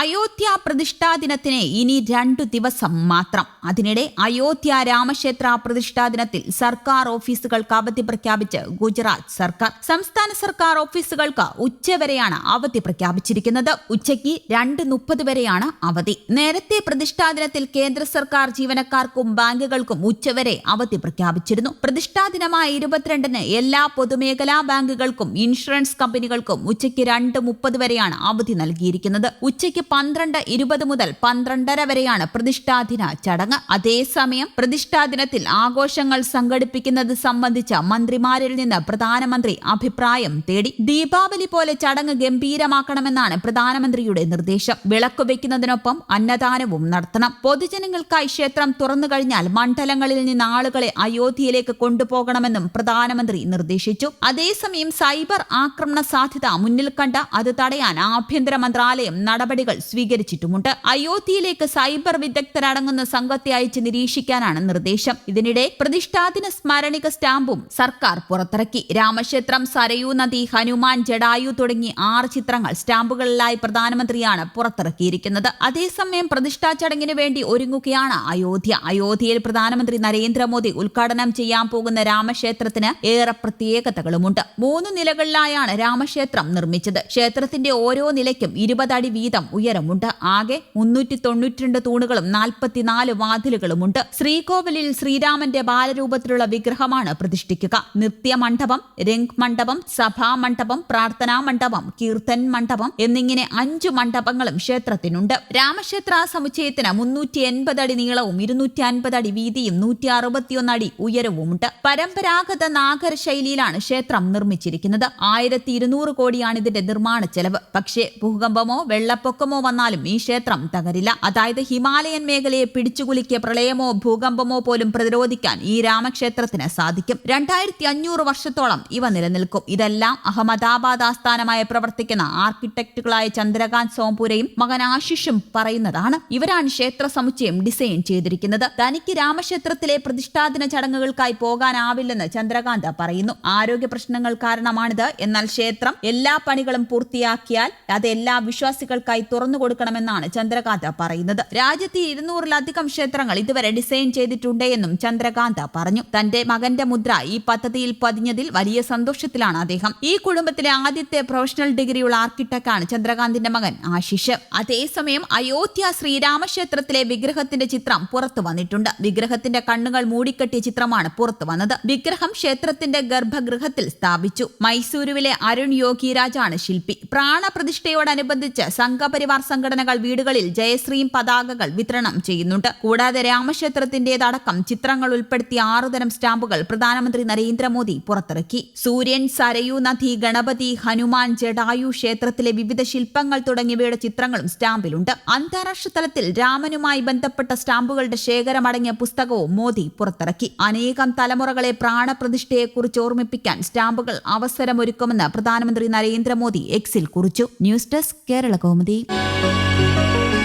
അയോധ്യ പ്രതിഷ്ഠാ ദിനത്തിന് ഇനി രണ്ടു ദിവസം മാത്രം. അതിനിടെ അയോധ്യ രാമക്ഷേത്ര പ്രതിഷ്ഠാ ദിനത്തിൽ സർക്കാർ ഓഫീസുകൾക്ക് അവധി പ്രഖ്യാപിച്ച് ഗുജറാത്ത് സർക്കാർ. സംസ്ഥാന സർക്കാർ ഓഫീസുകൾക്ക് ഉച്ചവരെയാണ് അവധി പ്രഖ്യാപിച്ചിരിക്കുന്നത്. ഉച്ചയ്ക്ക് രണ്ട് മുപ്പത് വരെയാണ് അവധി. നേരത്തെ പ്രതിഷ്ഠാ ദിനത്തിൽ കേന്ദ്ര സർക്കാർ ജീവനക്കാർക്കും ബാങ്കുകൾക്കും ഉച്ചവരെ അവധി പ്രഖ്യാപിച്ചിരുന്നു. പ്രതിഷ്ഠാ ദിനമായ ഇരുപത്തിരണ്ടിന് എല്ലാ പൊതുമേഖലാ ബാങ്കുകൾക്കും ഇൻഷുറൻസ് കമ്പനികൾക്കും ഉച്ചയ്ക്ക് രണ്ട് മുപ്പത് വരെയാണ് അവധി നൽകിയിരിക്കുന്നത്. ഉച്ചയ്ക്ക് പന്ത്രണ്ട് ഇരുപത് മുതൽ പന്ത്രണ്ടര വരെയാണ് പ്രതിഷ്ഠാദിന ചടങ്ങ്. അതേസമയം പ്രതിഷ്ഠാ ദിനത്തിൽ ആഘോഷങ്ങൾ സംഘടിപ്പിക്കുന്നത് സംബന്ധിച്ച മന്ത്രിമാരിൽ നിന്ന് പ്രധാനമന്ത്രി അഭിപ്രായം തേടി ദീപാവലി പോലെ ചടങ്ങ് ഗംഭീരമാക്കണമെന്നാണ് പ്രധാനമന്ത്രിയുടെ നിർദ്ദേശം. വിളക്ക് വയ്ക്കുന്നതിനൊപ്പം അന്നദാനവും നടത്തണം. പൊതുജനങ്ങൾക്കായി ക്ഷേത്രം തുറന്നു കഴിഞ്ഞാൽ മണ്ഡലങ്ങളിൽ നിന്ന് ആളുകളെ അയോധ്യയിലേക്ക് കൊണ്ടുപോകണമെന്നും പ്രധാനമന്ത്രി നിർദ്ദേശിച്ചു. അതേസമയം സൈബർ ആക്രമണ സാധ്യത മുന്നിൽ കണ്ട് അത് തടയാൻ ആഭ്യന്തര മന്ത്രാലയം നടപടികൾ സ്വീകരിച്ചിട്ടുമുണ്ട്. അയോധ്യയിലേക്ക് സൈബർ വിദഗ്ധരടങ്ങുന്ന സംഘത്തെ അയച്ച് നിരീക്ഷിക്കാനാണ് നിർദ്ദേശം. ഇതിനിടെ പ്രതിഷ്ഠാദിന സ്മരണിക സ്റ്റാമ്പും സർക്കാർ പുറത്തിറക്കി. രാമക്ഷേത്രം സരയൂ നദി ഹനുമാൻ ജഡായു തുടങ്ങി ആറ് ചിത്രങ്ങൾ സ്റ്റാമ്പുകളിലായി പ്രധാനമന്ത്രിയാണ് പുറത്തിറക്കിയിരിക്കുന്നത്. അതേസമയം പ്രതിഷ്ഠാ ചടങ്ങിന് വേണ്ടി ഒരുങ്ങുകയാണ് അയോധ്യ. അയോധ്യയിൽ പ്രധാനമന്ത്രി നരേന്ദ്രമോദി ഉദ്ഘാടനം ചെയ്യാൻ പോകുന്ന രാമക്ഷേത്രത്തിന് ഏറെ പ്രത്യേകതകളുമുണ്ട്. മൂന്ന് നിലകളിലായാണ് രാമക്ഷേത്രം നിർമ്മിച്ചത്. ക്ഷേത്രത്തിന്റെ ഓരോ നിലയ്ക്കും ഇരുപതടി വീതം വീതം ഉയരമുണ്ട് ആകെ മുന്നൂറ്റി തൊണ്ണൂറ്റിരണ്ട് തൂണുകളും നാൽപ്പത്തിനാല് വാതിലുകളുമുണ്ട്. ശ്രീകോവിലിൽ ശ്രീരാമന്റെ ബാലരൂപത്തിലുള്ള വിഗ്രഹമാണ് പ്രതിഷ്ഠിക്കുക. നൃത്യമണ്ഡപം രംഗ് മണ്ഡപം സഭാ മണ്ഡപം പ്രാർത്ഥനാ മണ്ഡപം കീർത്തൻ മണ്ഡപം എന്നിങ്ങനെ അഞ്ചു മണ്ഡപങ്ങളും ക്ഷേത്രത്തിനുണ്ട്. രാമക്ഷേത്ര സമുച്ചയത്തിന് മുന്നൂറ്റി എൺപത് അടി നീളവും ഇരുന്നൂറ്റി അൻപത് അടി വീതിയും നൂറ്റി അറുപത്തിയൊന്ന് അടി ഉയരവുമുണ്ട്. പരമ്പരാഗത നാഗര ശൈലിയിലാണ് ക്ഷേത്രം നിർമ്മിച്ചിരിക്കുന്നത്. ആയിരത്തി ഇരുന്നൂറ് കോടിയാണ് ഇതിന്റെ നിർമ്മാണ ചെലവ് പക്ഷേ ഭൂകമ്പമോ വെള്ളപ്പൊക്കമോ വന്നാലും ഈ ക്ഷേത്രം തകരില്ല. അതായത് ഹിമാലയൻ മേഖലയെ പിടിച്ചുകുലുക്കിയ പ്രളയമോ ഭൂകമ്പമോ പോലും പ്രതിരോധിക്കാൻ ഈ രാമക്ഷേത്രത്തിന് സാധിക്കും. രണ്ടായിരത്തി അഞ്ഞൂറ് വർഷത്തോളം ഇവ നിലനിൽക്കും. ഇതെല്ലാം അഹമ്മദാബാദ് ആസ്ഥാനമായി പ്രവർത്തിക്കുന്ന ആർക്കിടെക്റ്റുകളായ ചന്ദ്രകാന്ത് സോംപുരയും മകൻ ആശിഷും പറയുന്നതാണ്. ഇവരാണ് ക്ഷേത്ര സമുച്ചയം ഡിസൈൻ ചെയ്തിരിക്കുന്നത്. തനിക്ക് രാമക്ഷേത്രത്തിലെ പ്രതിഷ്ഠാദിന ചടങ്ങുകൾക്കായി പോകാനാവില്ലെന്ന് ചന്ദ്രകാന്ത് പറയുന്നു. ആരോഗ്യ പ്രശ്നങ്ങൾ കാരണമാണിത്. എന്നാൽ ക്ഷേത്രം എല്ലാ പണികളും പൂർത്തിയാക്കിയാൽ അത് എല്ലാ വിശ്വാസികൾക്കായി തുറന്നു കൊടുക്കണമെന്നാണ് ചന്ദ്രകാന്ത പറയുന്നത്. രാജ്യത്ത് ഇരുന്നൂറിലധികം ക്ഷേത്രങ്ങൾ ഇതുവരെ ഡിസൈൻ ചെയ്തിട്ടുണ്ട് എന്നും ചന്ദ്രകാന്ത് പറഞ്ഞു. തന്റെ മകന്റെ മുദ്ര ഈ പദ്ധതിയിൽ പതിഞ്ഞതിൽ വലിയ സന്തോഷത്തിലാണ് അദ്ദേഹം. ഈ കുടുംബത്തിലെ ആദ്യത്തെ പ്രൊഫഷണൽ ഡിഗ്രിയുള്ള ആർക്കിടെക്ടാണ് ചന്ദ്രകാന്തിന്റെ മകൻ ആശിഷ്. അതേസമയം അയോധ്യ ശ്രീരാമക്ഷേത്രത്തിലെ വിഗ്രഹത്തിന്റെ ചിത്രം പുറത്തു വന്നിട്ടുണ്ട്. വിഗ്രഹത്തിന്റെ കണ്ണുകൾ മൂടിക്കെട്ടിയ ചിത്രമാണ് പുറത്തു വന്നത്. വിഗ്രഹം ക്ഷേത്രത്തിന്റെ ഗർഭഗൃഹത്തിൽ സ്ഥാപിച്ചു. മൈസൂരുവിലെ അരുൺ യോഗിരാജാണ് ശില്പി. പ്രാണപ്രതിഷ്ഠയോടനുബന്ധിച്ച് സംഘപരിവാർ സംഘടനകൾ വീടുകളിൽ ജയശ്രീം പതാകകൾ വിതരണം ചെയ്യുന്നുണ്ട്. കൂടാതെ രാമക്ഷേത്രത്തിന്റേതടക്കം ചിത്രങ്ങൾ ഉൾപ്പെടുത്തിയ ആറുതരം സ്റ്റാമ്പുകൾ പ്രധാനമന്ത്രി നരേന്ദ്രമോദി പുറത്തിറക്കി. സൂര്യൻ സരയു നദി ഗണപതി ഹനുമാൻ ജഡായു ക്ഷേത്രത്തിലെ വിവിധ ശില്പങ്ങൾ തുടങ്ങിയവയുടെ ചിത്രങ്ങളും സ്റ്റാമ്പിലുണ്ട്. അന്താരാഷ്ട്ര തലത്തിൽ രാമനുമായി ബന്ധപ്പെട്ട സ്റ്റാമ്പുകളുടെ ശേഖരമടങ്ങിയ പുസ്തകവും മോദി പുറത്തിറക്കി. അനേകം തലമുറകളെ പ്രാണപ്രതിഷ്ഠയെക്കുറിച്ച് ഓർമ്മിപ്പിക്കാൻ സ്റ്റാമ്പുകൾ അവസരമൊരുക്കുമെന്ന് പ്രധാനമന്ത്രി നരേന്ദ്രമോദി എക്സിൽ കുറിച്ചു. News desk Kerala Kaumudi Thank you.